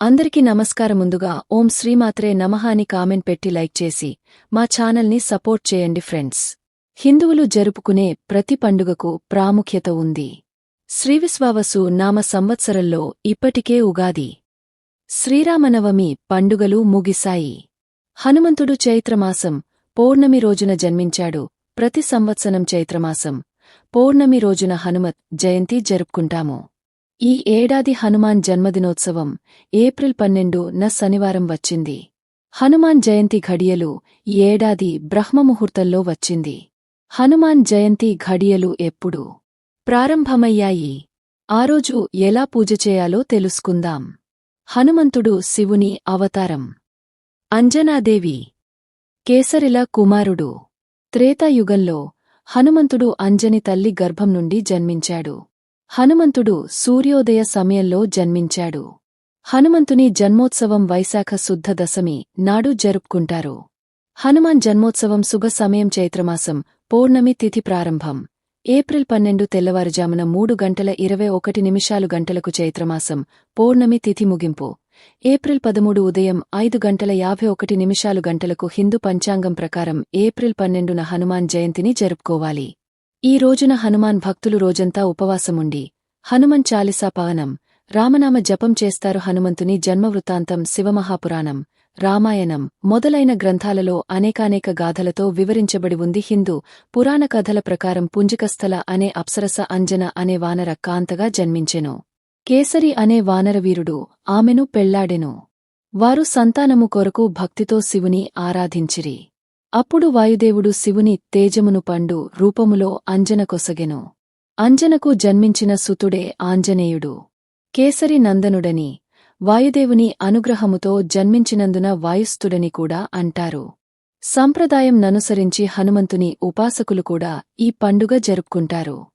అందరికీ నమస్కారం ముందుగా ఓం శ్రీమాత్రే నమః అని కామెంట్ పెట్టి లైక్ చేసి మా ఛానల్ని సపోర్ట్ చేయండి ఫ్రెండ్స్. హిందువులు జరుపుకునే ప్రతి పండుగకు ప్రాముఖ్యత ఉంది. శ్రీవిశ్వావసు నామ సంవత్సరంలో ఇప్పటికే ఉగాది. శ్రీరామనవమి పండుగలు ముగిశాయి. హనుమంతుడు చైత్రమాసం పౌర్ణమి రోజున జన్మించాడు. ప్రతి సంవత్సరం చైత్రమాసం పౌర్ణమి రోజున హనుమత్ జయంతి జరుపుకుంటాము. ఈ ఏడాది హనుమాన్ జన్మదినోత్సవం ఏప్రిల్ పన్నెండు న శనివారం వచ్చింది. హనుమాన్ జయంతి ఘడియలు ఈ ఏడాది బ్రహ్మముహూర్తంలో వచ్చింది. హనుమాన్ జయంతి ఘడియలు ఎప్పుడు ప్రారంభమయ్యాయి? ఆ రోజు ఎలా పూజ చేయాలో తెలుసుకుందాం. హనుమంతుడు శివుని అవతారం. అంజనాదేవి. కేసరిల కుమారుడు. త్రేతాయుగంలో హనుమంతుడు అంజని తల్లి గర్భం నుండి జన్మించాడు. హనుమంతుడు సూర్యోదయ సమయంలో జన్మించాడు. హనుమంతుని జన్మోత్సవం వైశాఖ శుద్ధ దశమి నాడు జరుపుకుంటారు. హనుమాన్ జన్మోత్సవం శుభ సమయం చైత్రమాసం పౌర్ణమి తిథి ప్రారంభం. ఏప్రిల్ పన్నెండు తెల్లవారుజామున మూడు గంటల ఇరవై ఒకటి నిమిషాలు గంటలకు చైత్రమాసం పౌర్ణమి తిథి ముగింపు. ఏప్రిల్ పదమూడు ఉదయం ఐదు గంటల యాభై ఒకటి నిమిషాలు గంటలకు హిందూ పంచాంగం ప్రకారం ఏప్రిల్ పన్నెండున హనుమాన్ జయంతిని జరుపుకోవాలి. ఈ రోజున హనుమాన్ భక్తులు రోజంతా ఉపవాసముండి హనుమన్ చాలిసా పవనం రామనామ జపం చేస్తారు హనుమంతుని జన్మవృత్తాంతం శివమహాపురాణం రామాయణం మొదలైన గ్రంథాలలో అనేకానేక గాథలతో వివరించబడి ఉంది హిందూ పురాణ కథల ప్రకారం పుంజికస్థల అనే అప్సరస అంజన అనే వానర కాంతగా జన్మించెను. కేసరి అనే వానరవీరుడు ఆమెను పెళ్ళాడెను. వారు సంతానము కొరకు భక్తితో శివుని ఆరాధించిరి. అప్పుడు వాయుదేవుడు శివుని తేజమును పండు రూపములో అంజన కొసగెను. అంజనకు జన్మించిన సుతుడే ఆంజనేయుడు. కేసరి నందనుడని వాయుదేవుని అనుగ్రహముతో జన్మించినందున వాయుస్థుడని కూడా అంటారు. సంప్రదాయం ననుసరించి హనుమంతుని ఉపాసకులు కూడా ఈ పండుగ జరుపుకుంటారు.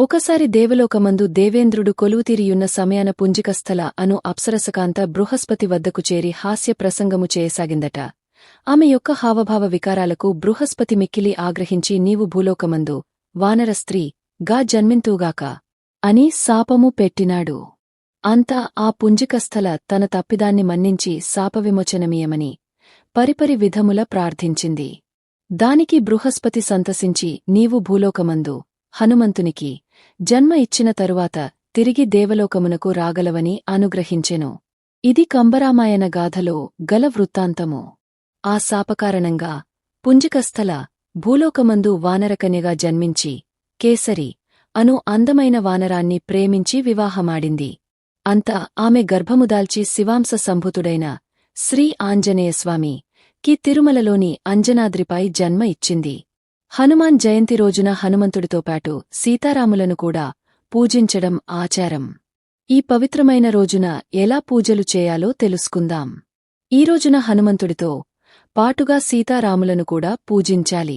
ఒకసారి దేవలోకమందు దేవేంద్రుడు కొలువుతీరియున్న సమయాన పుంజికస్థల అను అప్సరసకాంత బృహస్పతి వద్దకు చేరి హాస్య ప్రసంగము చేయసాగిందట. ఆమె యొక్క హావభావ వికారాలకు బృహస్పతి మిక్కిలి ఆగ్రహించి నీవు భూలోకమందు వానర స్త్రీ గా జన్మింతూగాక అని శాపము పెట్టినాడు. అంతా ఆ పుంజికస్థల తన తప్పిదాన్ని మన్నించి శాపవిమోచనమీయమని పరిపరి విధముల ప్రార్థించింది. దానికి బృహస్పతి సంతసించి నీవు భూలోకమందు హనుమంతునికి జన్మ ఇచ్చిన తరువాత తిరిగి దేవలోకమునకు రాగలవని అనుగ్రహించెను. ఇది కంబరామాయణ గాథలో గల వృత్తాంతము. ఆ శాపకారణంగా పుంజికస్థల భూలోకమందు వానరకన్యగా జన్మించి కేసరి అను అందమైన వానరాన్ని ప్రేమించి వివాహమాడింది. అంతా ఆమె గర్భముదాల్చి శివాంశ సంభుతుడైన శ్రీ ఆంజనేయస్వామి కి తిరుమలలోని అంజనాద్రిపై జన్మ ఇచ్చింది. హనుమాన్ జయంతి రోజున హనుమంతుడితో పాటు సీతారాములను కూడా పూజించడం ఆచారం. ఈ పవిత్రమైన రోజున ఎలా పూజలు చేయాలో తెలుసుకుందాం. ఈ రోజున హనుమంతుడితో పాటుగా సీతారాములను కూడా పూజించాలి.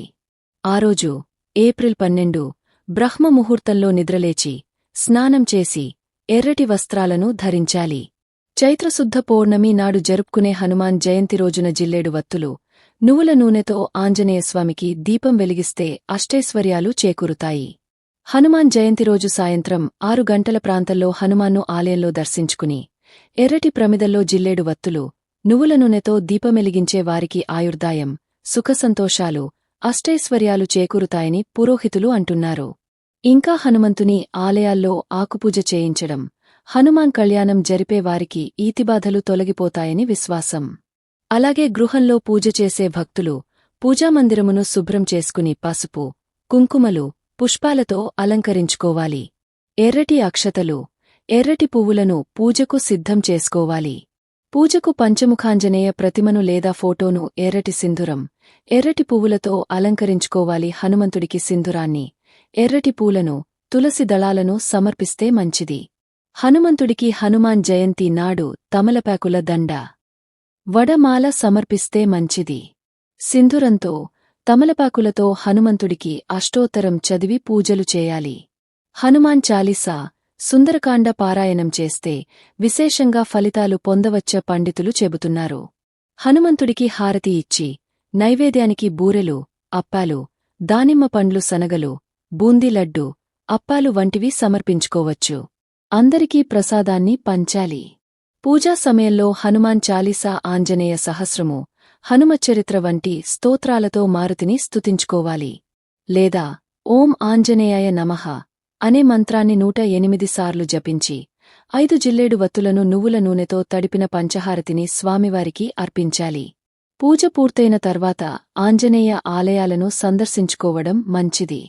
ఆ రోజు ఏప్రిల్ పన్నెండు బ్రహ్మముహూర్తంలో నిద్రలేచి స్నానం చేసి ఎర్రటి వస్త్రాలను ధరించాలి. చైత్రశుద్ధ పౌర్ణమి నాడు జరుపుకునే హనుమాన్ జయంతి రోజున జిల్లేడు వత్తులు నువ్వుల నూనెతో ఆంజనేయస్వామికి దీపం వెలిగిస్తే అష్టైశ్వర్యాలు చేకూరుతాయి. హనుమాన్ జయంతి రోజు సాయంత్రం ఆరు గంటల ప్రాంతంలో హనుమాన్ను ఆలయంలో దర్శించుకుని ఎర్రటి ప్రమిదల్లో జిల్లేడు వత్తులు నువ్వుల నూనెతో దీపమెలిగించే వారికి ఆయుర్దాయం సుఖసంతోషాలు అష్టైశ్వర్యాలు చేకూరుతాయని పురోహితులు అంటున్నారు. ఇంకా హనుమంతుని ఆలయాల్లో ఆకుపూజ చేయించడం హనుమాన్ కళ్యాణం జరిపే వారికి ఈతిబాధలు తొలగిపోతాయని విశ్వాసం. అలాగే గృహంలో పూజ చేసే భక్తులు పూజామందిరమును శుభ్రం చేసుకుని పసుపు కుంకుమలు పుష్పాలతో అలంకరించుకోవాలి. ఎర్రటి అక్షతలు ఎర్రటి పువ్వులను పూజకు సిద్ధం చేసుకోవాలి. పూజకు పంచముఖాంజనేయ ప్రతిమను లేదా ఫోటోను ఎర్రటి సింధురం. ఎర్రటి పువ్వులతో అలంకరించుకోవాలి హనుమంతుడికి సింధురాన్ని. ఎర్రటి పూలను తులసి దళాలను సమర్పిస్తే మంచిది. హనుమంతుడికి హనుమాన్ జయంతి నాడు తమలపాకుల దండ. వడమాల సమర్పిస్తే మంచిది. సింధురంతో తమలపాకులతో హనుమంతుడికి అష్టోత్తరం చదివి పూజలు చేయాలి. హనుమాన్ చాలీసా సుందరకాండ పారాయణం చేస్తే విశేషంగా ఫలితాలు పొందవచ్చ పండితులు చెబుతున్నారు. హనుమంతుడికి హారతి ఇచ్చి నైవేద్యానికి బూరెలు అప్పాలు దానిమ్మ పండ్లు సనగలు బూందీ లడ్డు అప్పాలు వంటివి సమర్పించుకోవచ్చు. అందరికీ ప్రసాదాన్ని పంచాలి. పూజా సమయంలో హనుమాన్ చాలీసా ఆంజనేయ సహస్రము హనుమచరిత్ర వంటి స్తోత్రాలతో మారుతిని స్తుతించుకోవాలి. లేదా ఓం ఆంజనేయాయ నమః. అనే మంత్రాన్ని నూట ఎనిమిది సార్లు జపించి ఐదు జిల్లేడు వత్తులను నువ్వుల నూనెతో తడిపిన పంచహారతిని స్వామివారికి అర్పించాలి. పూజ పూర్తయిన తర్వాత ఆంజనేయ ఆలయాలను సందర్శించుకోవడం మంచిది.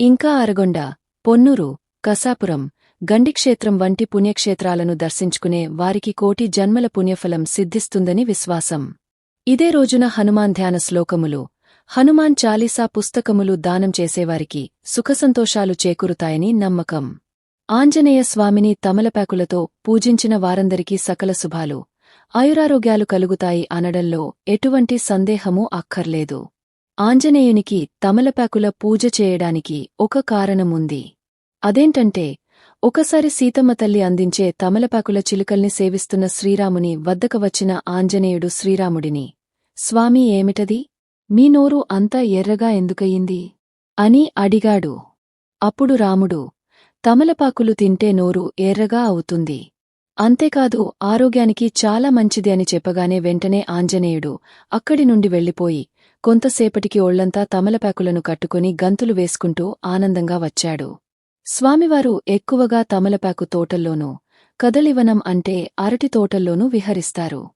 ఇంకా అరగొండ పొన్నూరు కసాపురం గండిక్షేత్రం వంటి పుణ్యక్షేత్రాలను దర్శించుకునే వారికి కోటి జన్మల పుణ్యఫలం సిద్ధిస్తుందని విశ్వాసం. ఇదే రోజున హనుమాన్ ధ్యాన శ్లోకములు హనుమాన్ చాలీసా పుస్తకములు దానం చేసేవారికి సుఖసంతోషాలు చేకూరుతాయని నమ్మకం. ఆంజనేయ స్వామిని తమలపాకులతో పూజించిన వారందరికీ సకల శుభాలు. ఆయురారోగ్యాలు కలుగుతాయి అనడంలో ఎటువంటి సందేహమూ అక్కర్లేదు. ఆంజనేయునికి తమలపాకుల పూజ చేయడానికి ఒక కారణముంది. అదేంటంటే ఒకసారి సీతమ్మ తల్లి అందించే తమలపాకుల చిలుకల్ని సేవిస్తున్న శ్రీరాముని వద్దకు వచ్చిన ఆంజనేయుడు శ్రీరాముడిని. స్వామీ ఏమిటది? మీ నోరు అంతా ఎర్రగా ఎందుకయింది అని అడిగాడు. అప్పుడు రాముడు తమలపాకులు తింటే నోరు ఎర్రగా అవుతుంది. అంతేకాదు ఆరోగ్యానికి చాలా మంచిది అని చెప్పగానే వెంటనే ఆంజనేయుడు అక్కడి నుండి వెళ్ళిపోయి కొంతసేపటికి ఒళ్ళంతా తమలపాకులను కట్టుకుని గంతులు వేసుకుంటూ ఆనందంగా వచ్చాడు. స్వామివారు ఎక్కువగా తమలపాకు తోటల్లోనూ కదలివనం అంటే అరటి తోటల్లోనూ విహరిస్తారు.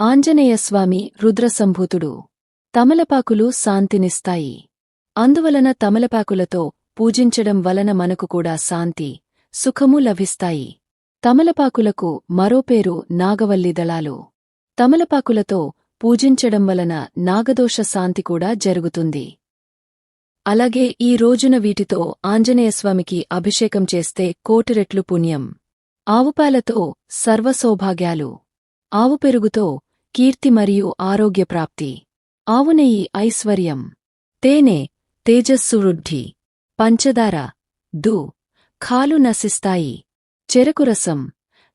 ఆంజనేయస్వామి రుద్రసంభూతుడు. తమలపాకులు శాంతినిస్తాయి. అందువలన తమలపాకులతో పూజించడం వలన మనకు కూడా శాంతి సుఖము లభిస్తాయి. తమలపాకులకు మరో పేరు నాగవల్లి దళాలు. తమలపాకులతో పూజించడం వలన నాగదోష శాంతి కూడా జరుగుతుంది. అలాగే ఈ రోజున వీటితో ఆంజనేయస్వామికి అభిషేకం చేస్తే కోటిరెట్లు పుణ్యం. ఆవుపాలతో సర్వసౌభాగ్యాలు. ఆవు పెరుగుతో కీర్తి మరియు ఆరోగ్యప్రాప్తి ఆవునెయ్యి ఐశ్వర్యం. తేనె తేజస్సు వృద్ధి పంచదార దు. ఖాలు నశిస్తాయి. చెరకురసం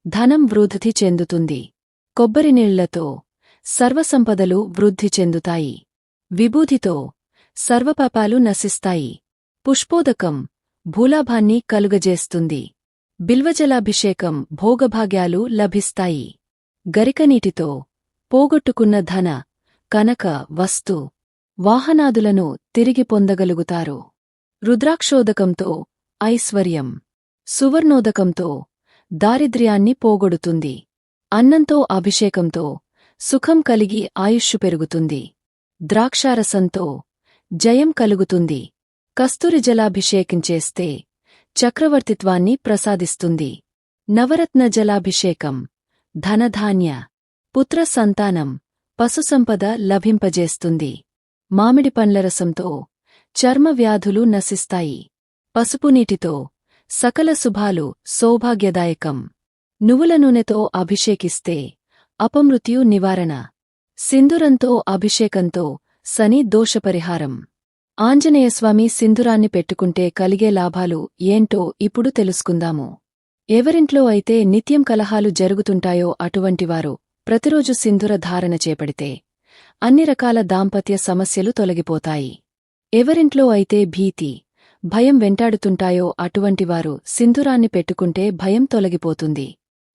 ధనం వృద్ధి చెందుతుంది. కొబ్బరినీళ్ళతో సర్వసంపదలు వృద్ధి చెందుతాయి. విభూతితో సర్వపాపాలు నశిస్తాయి. పుష్పోదకం భూలాభాన్ని కలుగజేస్తుంది. బిల్వజలాభిషేకం భోగభాగ్యాలు లభిస్తాయి. గరికనీటితో పోగొట్టుకున్న ధన కనక వస్తు వాహనాదులను తిరిగి పొందగలుగుతారు. రుద్రాక్షోదకంతో ఐశ్వర్యం సువర్ణోదకంతో దారిద్ర్యాన్ని పోగొడుతుంది. అన్నంతో అభిషేకంతో సుఖం కలిగి ఆయుష్షు పెరుగుతుంది. ద్రాక్షారసంతో జయం కలుగుతుంది. కస్తూరి జలాభిషేకం చేస్తే చక్రవర్తిత్వాన్ని ప్రసాదిస్తుంది. నవరత్న జలాభిషేకం ధనధాన్య పుత్ర సంతానం పశుసంపద లభింపజేస్తుంది. మామిడి పండ్లరసంతో చర్మ వ్యాధులు నశిస్తాయి. పసుపు నీటితో సకల శుభాలు సౌభాగ్యదాయకం. నువ్వుల నూనెతో అభిషేకిస్తే అపమృత్యు నివారణ. సింధురంతో అభిషేకంతో శని దోషపరిహారం. ఆంజనేయస్వామి సింధురాన్ని పెట్టుకుంటే కలిగే లాభాలు ఏంటో ఇప్పుడు తెలుసుకుందాము. ఎవరింట్లో అయితే నిత్యం కలహాలు జరుగుతుంటాయో అటువంటివారు ప్రతిరోజు సింధుర ధారణ చేపడితే అన్ని రకాల దాంపత్య సమస్యలు తొలగిపోతాయి. ఎవరింట్లో అయితే భీతి భయం వెంటాడుతుంటాయో అటువంటివారు సింధురాన్ని పెట్టుకుంటే భయం తొలగిపోతుంది.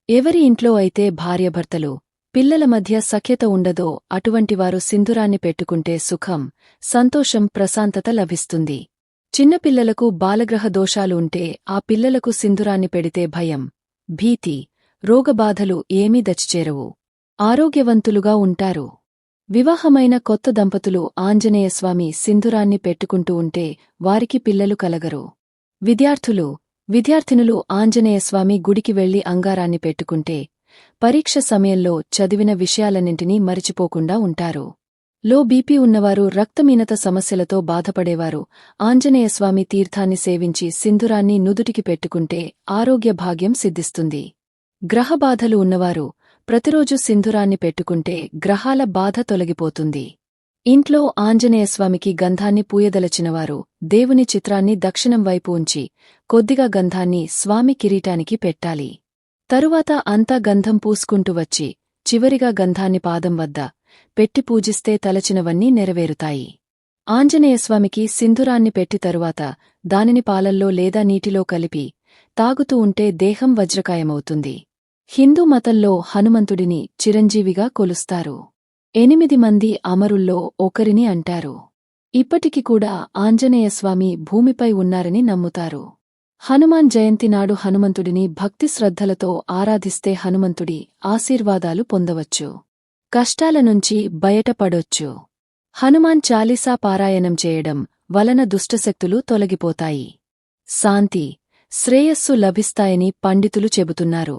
ఎవరి ఇంట్లో అయితే భార్యభర్తలు పిల్లల మధ్య సఖ్యత ఉండదో అటువంటివారు సింధురాన్ని పెట్టుకుంటే సుఖం సంతోషం ప్రశాంతత లభిస్తుంది. చిన్నపిల్లలకు బాలగ్రహ దోషాలు ఉంటే ఆ పిల్లలకు సింధురాన్ని పెడితే భయం భీతి రోగబాధలు ఏమీ దచ్చిచేరవు. ఆరోగ్యవంతులుగా ఉంటారు. వివాహమైన కొత్త దంపతులు ఆంజనేయస్వామి సింధురాన్ని పెట్టుకుంటూ ఉంటే వారికి పిల్లలు కలగరు. విద్యార్థులు విద్యార్థినులు ఆంజనేయస్వామి గుడికి వెళ్ళి అంగారాన్ని పెట్టుకుంటే పరీక్ష సమయంలో చదివిన విషయాలన్నింటినీ మరిచిపోకుండా ఉంటారు. లో బీపీ ఉన్నవారు రక్తమీనత సమస్యలతో బాధపడేవారు. ఆంజనేయస్వామి తీర్థాన్ని సేవించి సింధురాన్ని నుదుటికి పెట్టుకుంటే ఆరోగ్య భాగ్యం సిద్ధిస్తుంది. గ్రహబాధలు ఉన్నవారు ప్రతిరోజు సింధురాన్ని పెట్టుకుంటే గ్రహాల బాధ తొలగిపోతుంది. ఇంట్లో ఆంజనేయస్వామికి గంధాన్ని పూయదలచినవారు దేవుని చిత్రాన్ని దక్షిణం వైపు ఉంచి కొద్దిగా గంధాన్ని స్వామి కిరీటానికి పెట్టాలి. తరువాత అంతా గంధం పూసుకుంటూ వచ్చి చివరిగా గంధాన్ని పాదం వద్ద పెట్టి పూజిస్తే తలచినవన్నీ నెరవేరుతాయి. ఆంజనేయస్వామికి సింధురాన్ని పెట్టి తరువాత దానిని పాలల్లో లేదా నీటిలో కలిపి తాగుతూ ఉంటే దేహం వజ్రకాయమవుతుంది. హిందూ మతంలో హనుమంతుడిని చిరంజీవిగా కొలుస్తారు. ఎనిమిది మంది అమరుల్లో ఒకరిని అంటారు. ఇప్పటికి కూడా ఆంజనేయస్వామి భూమిపై ఉన్నారని నమ్ముతారు. హనుమాన్ జయంతి నాడు హనుమంతుడిని భక్తి శ్రద్ధలతో ఆరాధిస్తే హనుమంతుడి ఆశీర్వాదాలు పొందవచ్చు. కష్టాల నుంచి బయటపడొచ్చు. హనుమాన్ చాలీసా పారాయణం చేయడం వలన దుష్టశక్తులు తొలగిపోతాయి. శాంతి శ్రేయస్సు లభిస్తాయని పండితులు చెబుతున్నారు.